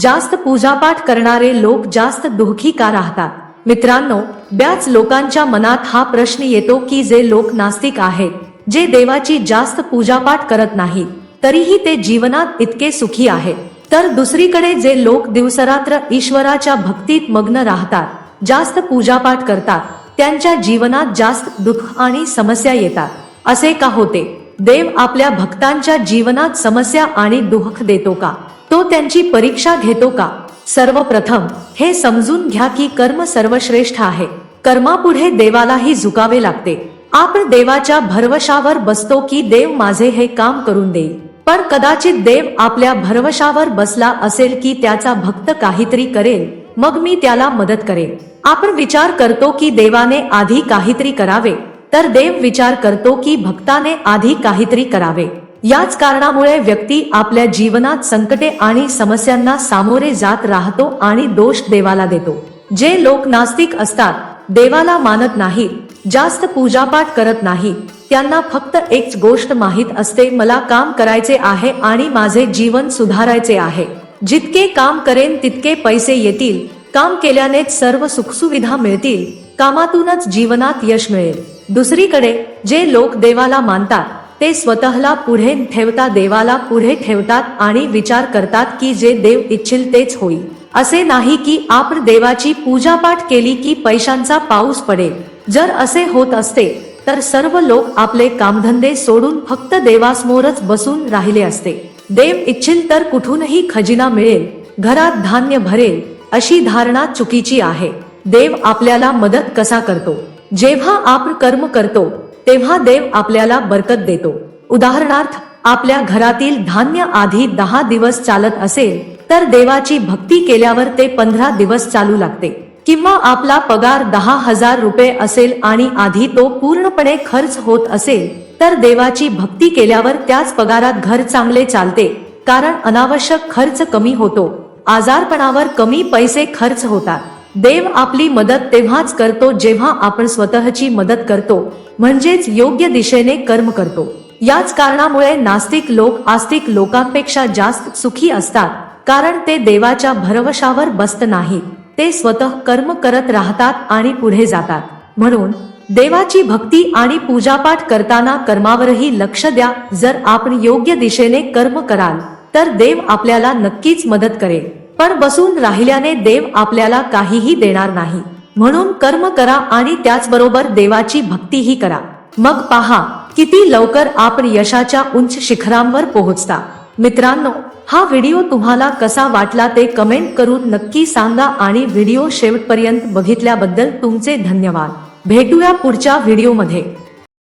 जास्त पूजापाठ करणारे लोक जास्त दुःखी का राहतात. मित्रांनो बऱ्याच लोकांच्या मनात हा प्रश्न येतो की जे लोक नास्तिक आहेत जे देवाची जास्त पूजापाठ करत नाहीत तरीही ते जीवनात इतके सुखी आहेत. तर दुसरीकडे जे लोक दिवसरात्र ईश्वराच्या भक्तीत मग्न राहतात जास्त पूजापाठ करतात त्यांच्या जीवनात जास्त दुःख आणि समस्या येतात. असे का होते? देव आपल्या भक्तांच्या जीवनात समस्या आणि दुःख देतो का? तो त्यांची परीक्षा घेतो का? सर्वप्रथम हे समजून घ्या की कर्म सर्वश्रेष्ठ आहे. कर्मापुढे देवालाही झुकावे लागते. आपण देवाच्या भरवशावर बसतो की देव माझे हे काम करून देईल पण कदाचित देव आपल्या भरवशावर बसला असेल की त्याचा भक्त काहीतरी करेल मग मी त्याला मदत करेल आपण विचार करतो की देवाने आधी काहीतरी करावे तर देव विचार करतो की भक्ताने आधी काहीतरी करावे. याच कारणामुळे व्यक्ती आपल्या जीवनात संकटे आणि समस्यांना सामोरे जात राहतो आणि दोष देवाला देतो. जे लोक नास्तिक असतात देवाला मानत नाहीत जास्त पूजापाठ करत नाही त्यांना फक्त एक गोष्ट माहीत असते मला काम करायचे आहे आणि माझे जीवन सुधारायचे आहे. जितके काम करेन तितके पैसे येतील. काम केल्यानेच सर्व सुखसुविधा मिळतील. कामातूनच जीवनात यश मिळेल. दुसरीकडे जे लोक देवाला मानतात ते स्वतःला पुढे ठेवता देवाला पुढे ठेवतात आणि विचार करतात की जे देव इच्छिल तेच होईल. असे नाही की आपण देवाची पूजापाठ केली की पैशांचा पाऊस पडेल. जर असे होत असते तर सर्व लोक आपले कामधंदे सोडून फक्त देवासमोरच बसून राहिले असते. देव इच्छिल तर कुठूनही खजिना मिळेल घरात धान्य भरेल अशी धारणा चुकीची आहे. देव आपल्याला मदत कसा करतो? जेव्हा आपण कर्म करतो तेव्हा देव आपल्याला बरकत देतो. उदाहरणार्थ आपल्या घरातील धान्य आधी दहा दिवस चालत असेल तर देवाची भक्ती केल्यावर ते पंधरा दिवस चालू लागते. किंवा आपला पगार दहा हजार रुपये असेल आणि आधी तो पूर्णपणे खर्च होत असेल तर देवाची भक्ती केल्यावर त्याच पगारात घर चांगले चालते. कारण अनावश्यक खर्च कमी होतो. आजारपणावर कमी पैसे खर्च होतात. देव आपली मदत तेव्हाच करतो जेव्हा आपण स्वतःची मदत करतो म्हणजेच योग्य दिशेने कर्म करतो. याच कारणामुळे नास्तिक लोक आस्तिक लोकांपेक्षा जास्त सुखी असतात कारण ते देवाच्या भरवशावर बसत नाहीत ते स्वतः कर्म करत राहतात आणि पुढे जातात. म्हणून देवाची भक्ती आणि पूजापाठ करताना कर्मावरही लक्ष द्या. जर आपण योग्य दिशेने कर्म कराल तर देव आपल्याला नक्कीच मदत करेल. पण बसून राहिल्याने देव आपल्याला काहीही देणार नाही. म्हणून कर्म करा आणि त्याचबरोबर देवाची भक्तीही करा. मग पहा किती लवकर आपण यशाच्या उंच शिखरांवर पोहोचता. मित्रांनो हा व्हिडिओ तुम्हाला कसा वाटला ते कमेंट करून नक्की सांगा आणि व्हिडिओ शेवटपर्यंत बघितल्याबद्दल तुमचे धन्यवाद. भेटूया पुढच्या व्हिडिओमध्ये.